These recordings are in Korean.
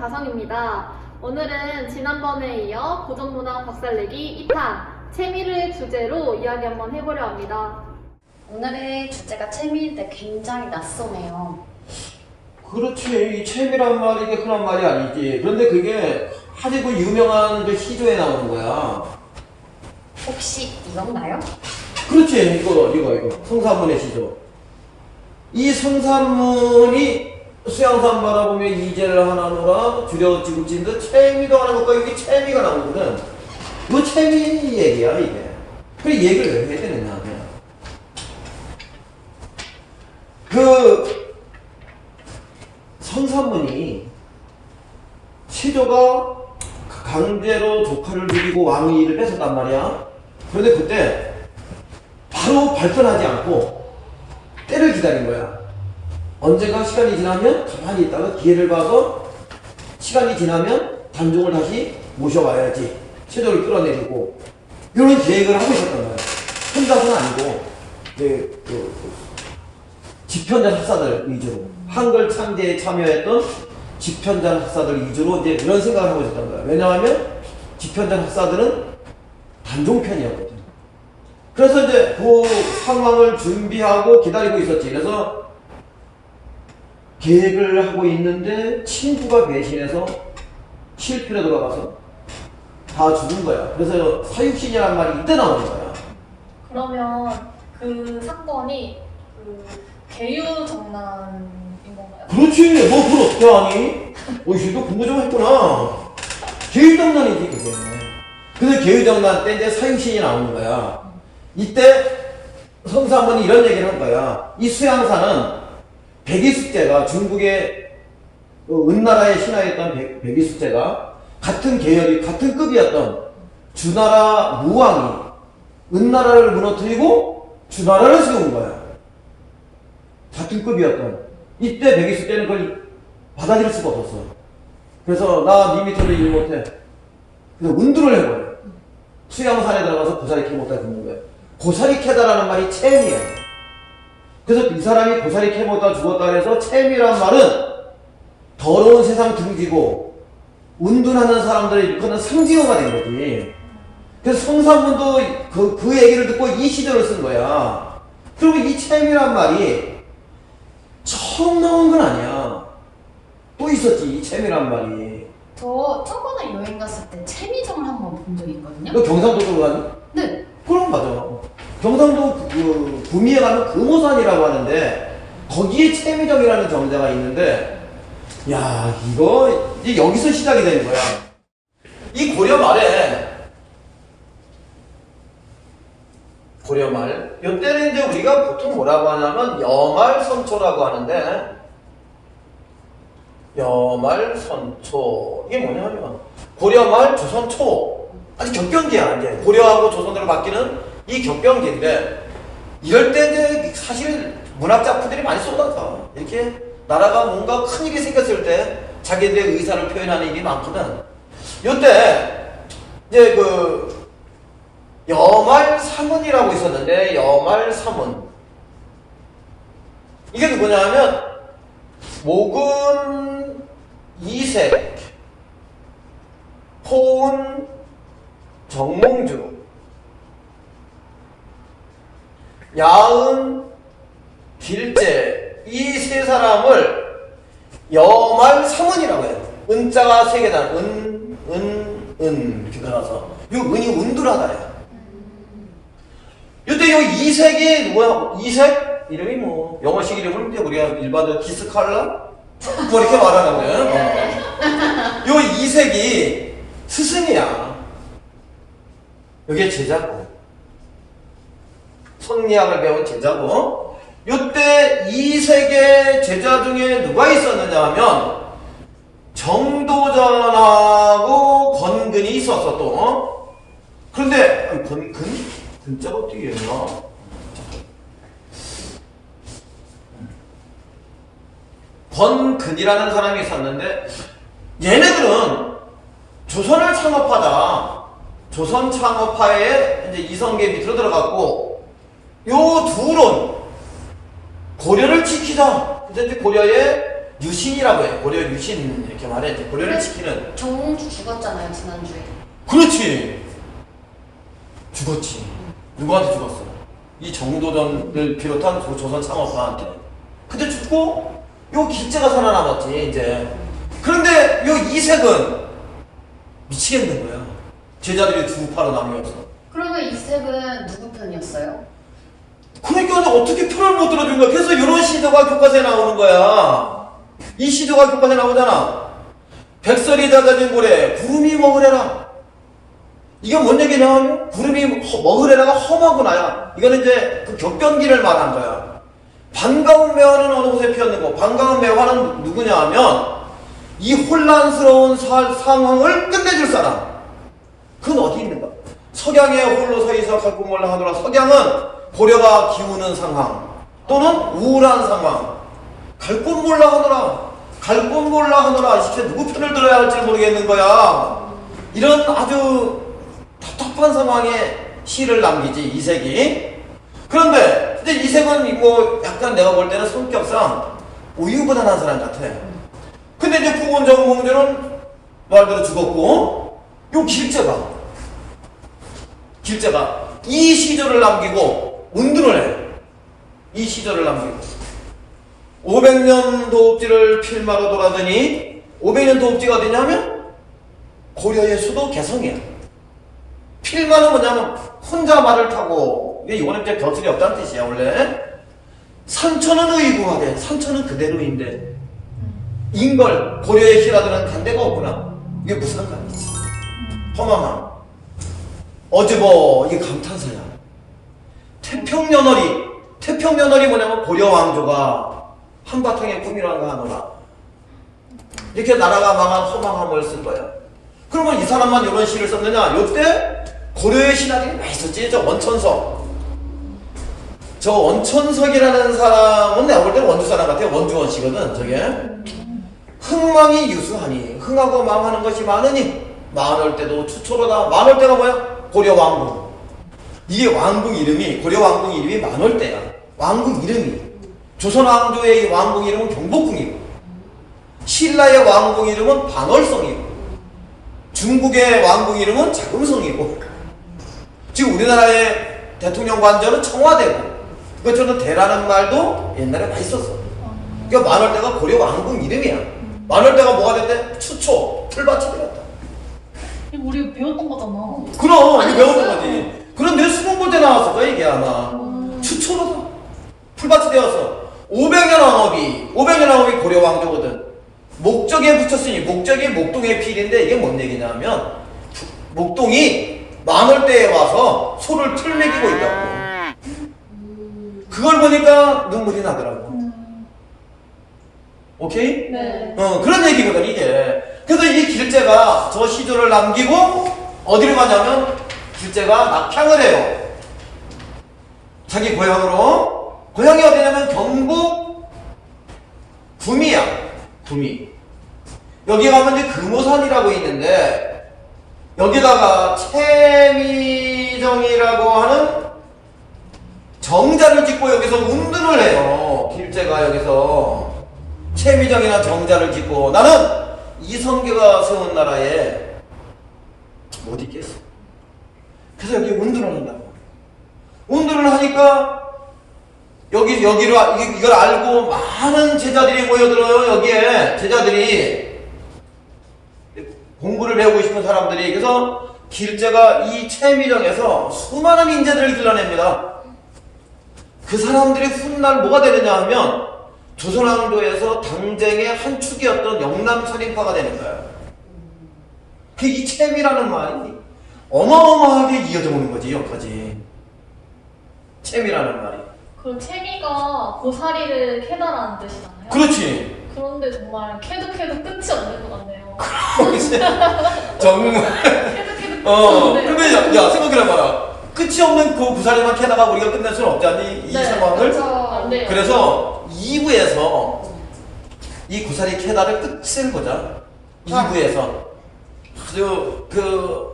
쫄병 자성입니다. 오늘은 지난번에 이어 고전문화 박살내기 2탄 채미를 주제로 이야기 한번 해보려 합니다. 오늘의 주제가 채미인데 굉장히 낯서네요. 그렇지. 이 채미란 말이 이게 흔한 말이 아니지. 그런데 그게 아주 그 유명한 그 시조에 나오는 거야. 혹시 이건가요? 그렇지. 이거, 이거, 이거. 성산문의 시조. 이 성산문이 수양산 바라보며 이제를 하나노라 줄여 지구진도 채미도 하는 것과 여기 채미가 나오거든. 그 채미 얘기야, 이게. 그래, 얘기를 왜 해야 되느냐, 그냥. 그, 성산문이 시조가 강제로 조카를 죽이고 왕위를 뺏었단 말이야. 그런데 그때 바로 발전하지 않고 때를 기다린 거야. 언젠가 시간이 지나면 가만히 있다가 기회를 봐서 시간이 지나면 단종을 다시 모셔와야지. 체조를 끌어내리고 이런 계획을 하고 있었던 거야. 혼자서는 아니고 그, 그, 그 집현전 학사들 위주로 한글 창제에 참여했던 집현전 학사들 위주로 이제 이런 생각을 하고 있었던 거야. 왜냐하면 집현전 학사들은 단종편이었거든. 그래서 이제 그 상황을 준비하고 기다리고 있었지. 그래서 계획을 하고 있는데 친구가 배신해서 실패로 돌아가서 다 죽은 거야. 그래서 사육신이라는 말이 이때 나오는 거야. 그러면 그 사건이 그 개유정난인 건가요? 그렇지. 뭐 그걸 어떻게 아니? 어, 이도 공부 좀 했구나. 계유정난이지 그게. 그래서 계유정난 때 이제 사육신이 나오는 거야. 이때 성사문이 이런 얘기를 한 거야. 이 수양사는 백이 숙제가 중국의 그 은나라의 신하였던 백, 백이 숙제가 같은 계열이 같은 급이었던 주나라 무왕이 은나라를 무너뜨리고 주나라를 세운 거야. 같은 급이었던 이때 백이 숙제는 그걸 받아들일 수가 없었어. 그래서 나니 밑으로 일 못해. 그래서 운두를 해버려. 수양산에 들어가서 고사리 캐 못다 죽는 거야. 고사리 캐다라는 말이 체미야. 그래서 이 사람이 고사리 캐 못다 죽었다 그래서 체미란 말은 더러운 세상 등지고 운둔하는 사람들의 일컫는 상징어가 된 거지. 그래서 성산문도 그, 그 얘기를 듣고 이 시절을 쓴 거야. 그리고 이 체미란 말이 처음 나온 건 아니야. 또 있었지, 이 체미란 말이. 저 저번에 여행 갔을 때 채미정을 한번 본 적이 있거든요. 너 경상도 쪽으로 가니? 네. 그럼 맞아. 경상도 그 구미에 가면 금호산이라고 하는데 거기에 채미정이라는 정자가 있는데 야 이거 이제 여기서 시작이 되는 거야. 이 고려 말에 고려 말 이때는 이제 우리가 보통 뭐라고 하냐면 여말선초라고 하는데 여말선초. 이게 뭐냐면 고려말 조선초. 아니 격변기야 이제. 고려하고 조선으로 바뀌는 이 격변기인데 이럴 때 사실 문학 작품들이 많이 쏟아져. 이렇게 나라가 뭔가 큰 일이 생겼을 때 자기들의 의사를 표현하는 일이 많거든. 이때 이제 그 여말 사문이라고 있었는데 여말 사문. 이게 누구냐면 목은 이색 호은 정몽주 야은 길재 이 세 사람을 여말 사문이라고 해요. 은자가 세 개다. 은, 은, 은 이렇게 나눠서 요 은이 운두라다야. 이때 요 이색이 누구야? 이색 이름이 뭐 영어식 이름은 이제 우리가 일반적으로 기스칼라 뭐 이렇게 말하는 거예요. 요 이색이 스승이야. 여기에 제자고. 성리학을 배운 제자고. 요때 이색의 제자 중에 누가 있었느냐 하면 정도전하고 건근이 있었어 또. 어? 그런데 아니, 건근? 근자가 어떻게 했나? 권근이라는 사람이 있었는데 얘네들은 조선을 창업하자 조선 창업하에 이제 이성계 밑으로 들어갔고 요 둘은 고려를 지키자. 근데 고려에 유신이라고 해. 고려 유신 이렇게 말해. 이제 고려를 그래. 지키는. 정몽주 죽었잖아요 지난주에. 그렇지. 죽었지. 누구한테 죽었어? 이 정도전을 비롯한 조- 조선 창업가한테. 근데 죽고 요 길제가 살아남았지 이제. 그런데 요 이색은 미치겠는 거야. 제자들이 두 파로 나뉘어서. 그러면 이색은 누구 편이었어요? 그러니까 어떻게 표를 못 들어준 거야. 그래서 이런 시도가 교과서에 나오는 거야. 이 시도가 교과서에 나오잖아. 백설이 잦아진 고래 구름이 먹으래라. 이게 뭔 얘기냐? 구름이 허- 먹으래라가 험하구나야. 이거는 이제 그 격변기를 말한 거야. 반가운 매화는 어느 곳에 피었는고 반가운 매화는 누구냐 하면 이 혼란스러운 사- 상황을 끝내줄 사람. 그건 어디 있는가? 석양에 홀로 서 있어 갈고몰라 하더라. 석양은 고려가 기우는 상황 또는 우울한 상황. 갈고몰라 하더라. 갈고몰라 하더라. 이 새끼 누구 편을 들어야 할지 모르겠는 거야. 이런 아주 답답한 상황에 시를 남기지 이색이. 그런데 근데 이색은 뭐 약간 내가 볼 때는 성격상 우유부단한 사람 같아. 근데 이제 부원정 공주는 말대로 죽었고 요 길제가 길제가 이 시절을 남기고 운둔을 해. 이 시절을 남기고 500년 도읍지를 필마로 돌아더니 500년 도읍지가 어디냐면 고려의 수도 개성이야. 필마는 뭐냐면 혼자 말을 타고 이게 이거는 이제 벼슬이 없다는 뜻이야 원래. 산천은 의구하되 산천은 그대로인데 인걸 고려의 희라들은 간 데가 없구나. 이게 무슨 상관이지? 허망함. 어제버 이게 감탄사야. 태평연월이 태평연월이 뭐냐면 고려 왕조가 한바탕에 꿈이란가 하노라. 이렇게 나라가 망한 허망함을 쓴 거야. 그러면 이 사람만 이런 시를 썼느냐? 이때 고려의 신하들이 많이 썼지. 저 원천석. 저 원천석이라는 사람은 내가 볼 때는 원주 사람 같아. 원주원 씨거든. 저게. 흥망이 유수하니 흥하고 망하는 것이 많으니 많을 때도 추초로다. 많을 때가 뭐야? 고려 왕궁. 이게 왕궁 이름이 고려 왕궁 이름이 때야. 왕궁 이름이 조선 왕조의 이 왕궁 이름은 경복궁이고 신라의 왕궁 이름은 반월성이고 중국의 왕궁 이름은 자금성이고 지금 우리나라의 대통령 관저는 청와대고 그것처럼 대라는 말도 옛날에 많이 썼어. 그러니까 때가 고려 왕궁 이름이야. 때가 뭐가 됐대? 추초, 풀밭이 되었다. 이거 우리 배웠던 거잖아. 그럼 아니, 이거 배웠던? 거지. 그럼 내 수능 볼때 나왔을 거야 이게 아마. 추초로다. 풀밭이 되었어. 500년 왕업이 500년 왕업이 고려 왕조거든. 목적에 붙였으니 목적이 목동의 필인데 이게 뭔 얘기냐면 목동이 많을 때에 와서 소를 틀매기고 있다고. 그걸 보니까 눈물이 나더라고. 오케이? 네. 어, 그런 얘기거든, 이게. 그래서 이 길제가 저 시조를 남기고 어디로 가냐면 길제가 낙향을 해요. 자기 고향으로. 고향이 어디냐면 경북 구미야. 구미. 여기 가면 이제 금오산이라고 있는데 여기다가 채미정이라고 하는 정자를 짓고 여기서 운둔을 해요. 길제가 여기서 채미정이나 정자를 짓고 나는 이성계가 세운 나라에 못 있겠어. 그래서 여기 운둔을 한다고. 운둔을 하니까 여기 여기로 아- 이- 이걸 알고 많은 제자들이 모여들어요. 여기에 제자들이 공부를 배우고 싶은 사람들이 그래서 길제가 이 채미정에서 수많은 인재들을 길러냅니다. 그 사람들이 훗날 뭐가 되느냐 하면 조선왕조에서 당쟁의 한 축이었던 영남살인파가 되는 거야. 그이 채미라는 말이 어마어마하게 이어져 오는 거지 여기까지. 채미라는 말이. 그럼 채미가 고사리를 캐다라는 뜻이잖아요. 그렇지. 그런데 정말 캐도 캐도 끝이 없는 것 같네요. 정말. 캐도 캐도 끝이 어. 없네요. 근데 야, 야 생각해봐라. 끝이 없는 그 구사리만 캐다가 우리가 끝낼 수는 없지 않니? 이 네, 상황을. 안 돼요. 그래서 2부에서 이 구사리 캐다를 끝을 보자. 2부에서 아주 그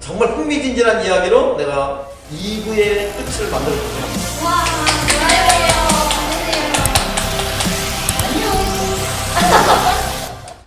정말 흥미진진한 이야기로 내가 2부의 끝을 만들어 줄게요. 와.